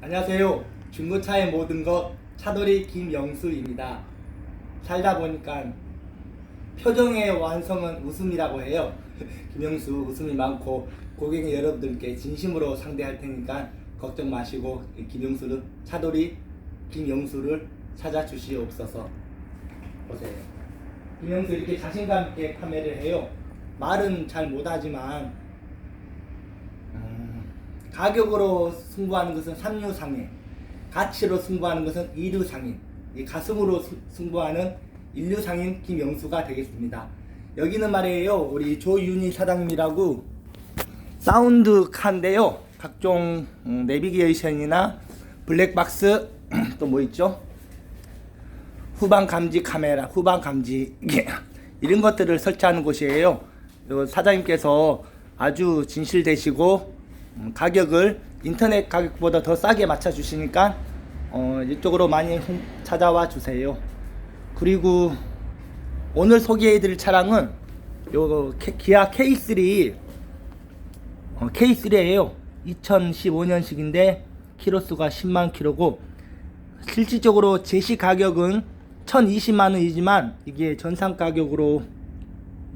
안녕하세요. 중고차의 모든 것 차돌이 김영수입니다. 살다 보니까 표정의 완성은 웃음이라고 해요. 김영수 웃음이 많고 고객 여러분들께 진심으로 상대할 테니까 걱정 마시고 김영수를 차돌이 김영수를 찾아주시옵소서. 보세요. 김영수 이렇게 자신감 있게 판매를 해요. 말은 잘 못하지만 음, 가격으로 승부하는 것은 삼류상해, 가치로 승부하는 것은 이류상인, 이 가슴으로 수- 승부하는 인류상인 김영수가 되겠습니다. 여기는 말이에요, 우리 조윤희 사장님이라고 사운드카인데요, 각종 음, 내비게이션이나 블랙박스 또 뭐 있죠? 후방 감지 카메라, 후방 감지 이런 것들을 설치하는 곳이에요. 요 사장님께서 아주 진실되시고 음, 가격을 인터넷 가격보다 더 싸게 맞춰 주시니까 어, 이쪽으로 많이 홍- 찾아와 주세요. 그리고 오늘 소개해 드릴 차량은 요 케- 기아 K3 어, K3예요. 2015년식인데 키로수가 10만 킬로고 실질적으로 제시 가격은 1020만 원이지만 이게 전상 가격으로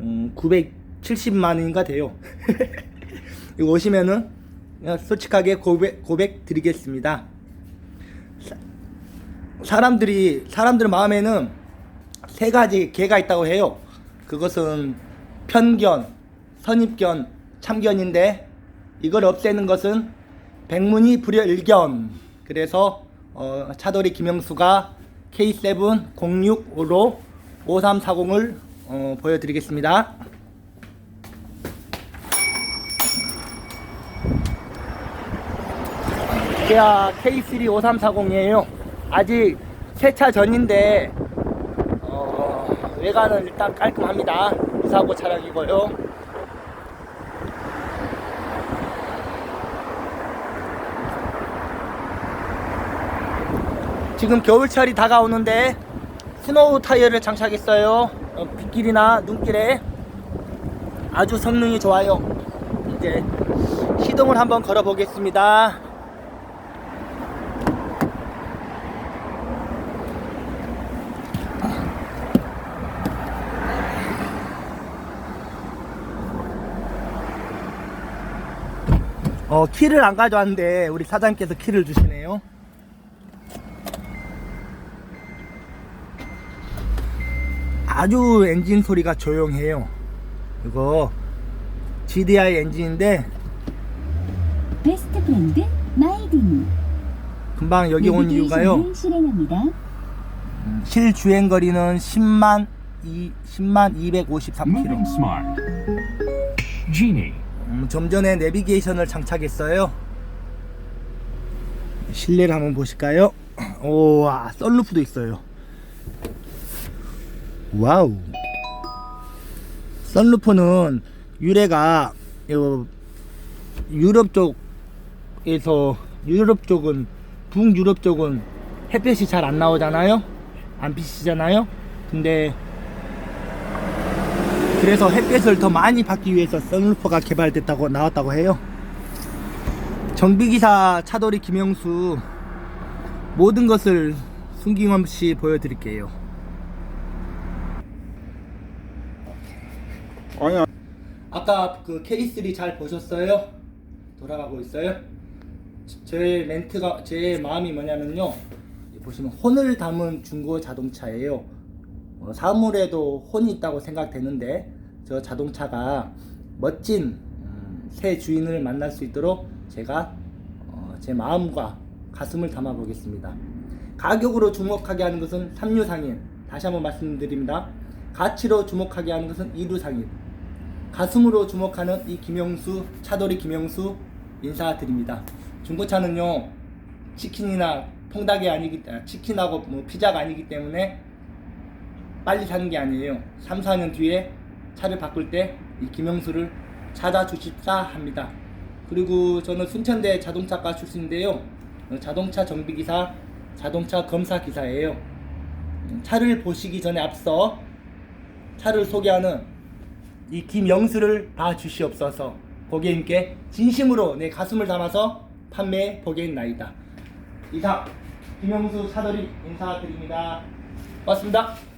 음, 970만 원인가 돼요. 이거 오시면은 솔직하게 고백, 고백 드리겠습니다. 사- 사람들이 사람들 마음에는 세 가지 개가 있다고 해요. 그것은 편견, 선입견, 참견인데 이걸 없애는 것은 백문이 불여일견. 그래서 어, 차돌이 김영수가 K7 065로 5340을 어, 보여드리겠습니다. 기아 K3 5340이에요. 아직 세차 전인데 어, 외관은 일단 깔끔합니다. 무사고 차량이고요. 지금 겨울철이 다가오는데 스노우 타이어를 장착했어요. 어, 빗길이나 눈길에 아주 성능이 좋아요. 이제 시동을 한번 걸어 보겠습니다. 어, 키를 안 가져왔는데 우리 사장님께서 키를 주시네요. 아주 엔진 소리가 조용해요. 이거 GDI 엔진인데 베스트 브랜드 마이딘 금방 여기 온 이유가요. 실행합니다. 실 주행 거리는 10만 2 10만 253km. Moving smart. 음, 좀 전에 내비게이션을 장착했어요. 실내를 한번 보실까요? 오와 썬루프도 있어요. 와우. 썬루프는 유래가 요 유럽 쪽에서 유럽 쪽은 북유럽 쪽은 햇볕이 잘 안 나오잖아요. 안 비치잖아요. 근데 그래서 햇볕을 더 많이 받기 위해서 선루퍼가 개발됐다고 나왔다고 해요. 정비기사 차돌이 김영수 모든 것을 숨김없이 보여드릴게요. 아니야. 아까 그 K3 잘 보셨어요? 돌아가고 있어요? 제 멘트가 제 마음이 뭐냐면요. 보시면 혼을 담은 중고 자동차예요. 어, 사물에도 혼이 있다고 생각되는데 저 자동차가 멋진 음, 새 주인을 만날 수 있도록 제가 어, 제 마음과 가슴을 담아 보겠습니다. 가격으로 주목하게 하는 것은 삼류상인. 다시 한번 말씀드립니다. 가치로 주목하게 하는 것은 이류상인. 가슴으로 주목하는 이 김영수 차돌이 김영수 인사드립니다. 중고차는요 치킨이나 통닭이 아니기 아, 치킨하고 뭐 피자가 아니기 때문에 빨리 사는 게 아니에요. 3, 4년 뒤에 차를 바꿀 때 이 김영수를 찾아주십사 합니다. 그리고 저는 순천대 자동차과 출신인데요. 어, 자동차 정비기사, 자동차 검사 기사예요. 음, 차를 보시기 전에 앞서 차를 소개하는 이 김영수를 봐주시옵소서 고객님께 진심으로 내 가슴을 담아서 판매해 보겠나이다. 이상 김영수 사도리 인사드립니다. 고맙습니다.